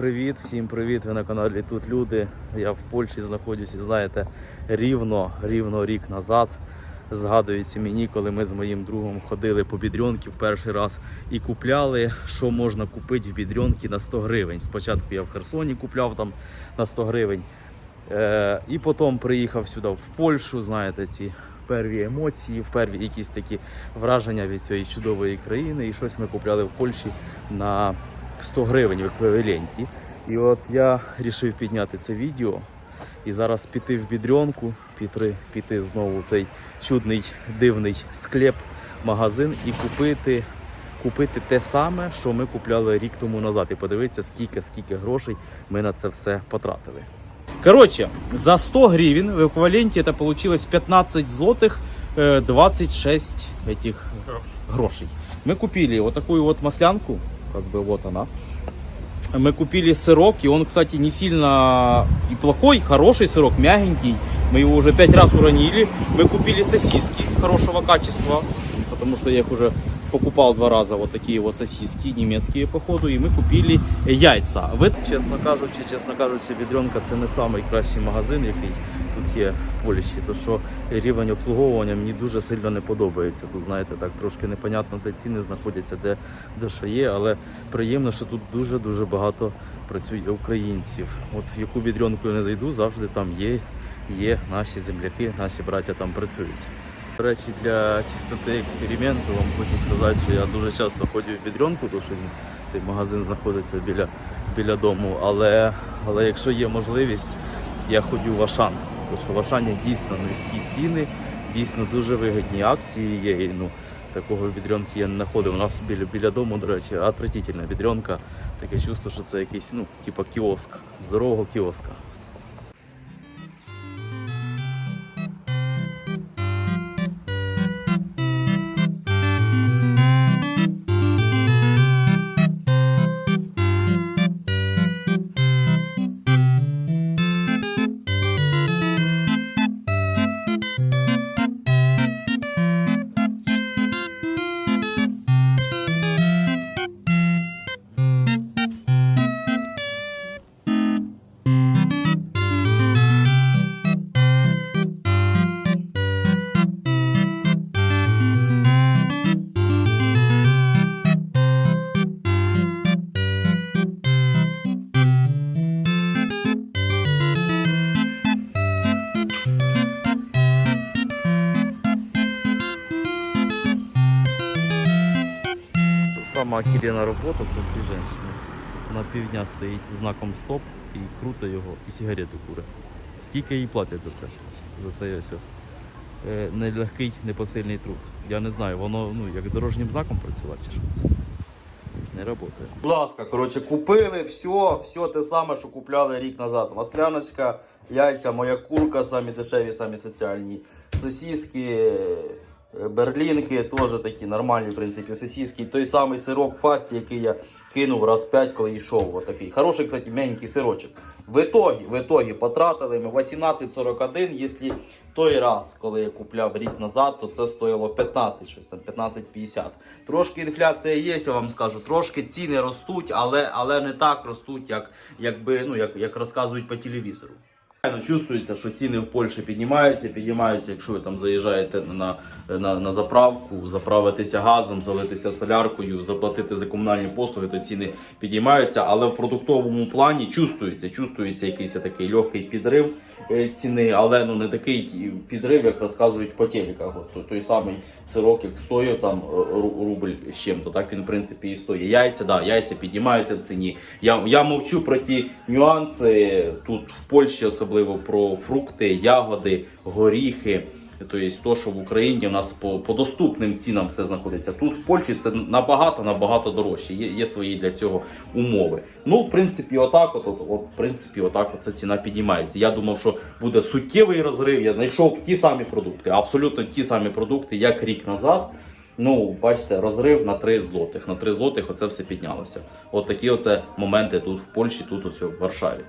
привіт, всім привіт. Ви на каналі Тут Люди. Я в Польщі знаходжусь і знаєте, рівно, рівно рік назад. Згадується мені, коли ми з моїм другом ходили по бідрьонки в перший раз і купляли, що можна купити в бідрьонки на 100 гривень. Спочатку я в Херсоні купляв там на 100 гривень. Е, і потім приїхав сюди в Польщу, знаєте, ці перві емоції, перві якісь такі враження від цієї чудової країни. І щось ми купляли в Польщі на 100 гривень в еквіваленті. І от я вирішив підняти це відео і зараз піти в бідрьонку, піти, піти знову в цей чудний дивний склеп, магазин і купити. Купити те саме, що ми купляли рік тому назад, і подивитися, скільки скільки грошей ми на це все потратили. Короче, за 100 гривен в эквиваленте это получилось 15 злотых, э, 26 этих грошей. Мы купили вот такую вот маслянку, как бы вот она. Мы купили сырок, и он, кстати, не сильно и плохой, хороший сырок, мягенький. Мы его уже пять раз уронили. Мы купили сосиски хорошего качества, потому что я их уже покупал два раза, вот такие вот сосиски немецкие, походу, и мы купили яйца. Ви, чесно кажучи, чесно кажучи, Бідренка це не найкращий магазин, який тут є в Польщі, то що рівень обслуговування мені дуже сильно не подобається. Тут, знаєте, так трошки непонятно, де ціни знаходяться, де, де що є, але приємно, що тут дуже-дуже багато працює українців. От в яку бідренку я не зайду, завжди там є, є наші земляки, наші браття там працюють. До речі, для чистоти експерименту вам хочу сказати, що я дуже часто ходжу в бідренку, тому що цей магазин знаходиться біля, біля дому. Але, але якщо є можливість, я ходжу в Ашан. Тому що в Ашані дійсно низькі ціни, дійсно дуже вигідні акції є. І, ну, такого бідренки я не знаходив. У нас біля, біля дому, до речі, отвратительна бідренка. Таке чувство, що це якийсь, ну, типа кіоск, здорового кіоска. Сама охерена робота це ці жінки. Вона півдня стоїть знаком стоп і круто його, і сигарету куре. Скільки їй платять за це? За це все. Нелегкий, непосильний труд. Я не знаю, воно ну, як дорожнім знаком працювати чи що це. Не працює. Будь ласка, коротше, купили все, все те саме, що купляли рік назад. Масляночка, яйця, моя курка, самі дешеві, самі соціальні. Сосиски, е, берлінки, теж такі нормальні, в принципі, сосиски. Той самий сирок фасті, який я кинув раз 5, коли йшов. Отакий. Хороший, кстати, м'ягенький сирочок. В итоге, в итоге потратили ми 18,41, якщо той раз, коли я купляв рік назад, то це стоїло 15, щось там 15,50. Трошки інфляція є, я вам скажу, трошки ціни ростуть, але, але не так ростуть, як, якби, ну, як, як розказують по телевізору. Чувствується, що ціни в Польщі піднімаються, піднімаються, якщо ви там заїжджаєте на, на, на заправку, заправитися газом, залитися соляркою, заплатити за комунальні послуги, то ціни піднімаються. Але в продуктовому плані чувствується, чувствується якийсь такий легкий підрив е, ціни, але ну не такий підрив, як розказують по телеках. От той самий сирок, як стоїв там е, рубль з чим-то, так він в принципі і стоїть. Яйця, да, яйця піднімаються в ціні. Я, я мовчу про ті нюанси тут в Польщі, особливо про фрукти, ягоди, горіхи. Тобто, то, що в Україні у нас по, по доступним цінам все знаходиться. Тут в Польщі це набагато набагато дорожче. Є, є свої для цього умови. Ну, в принципі, отак, от, от, от, в принципі, отак от ця ціна піднімається. Я думав, що буде суттєвий розрив. Я знайшов ті самі продукти, абсолютно ті самі продукти, як рік назад. Ну, бачите, розрив на 3 злотих. На 3 злотих оце все піднялося. От такі оце моменти тут в Польщі, тут ось в Варшаві.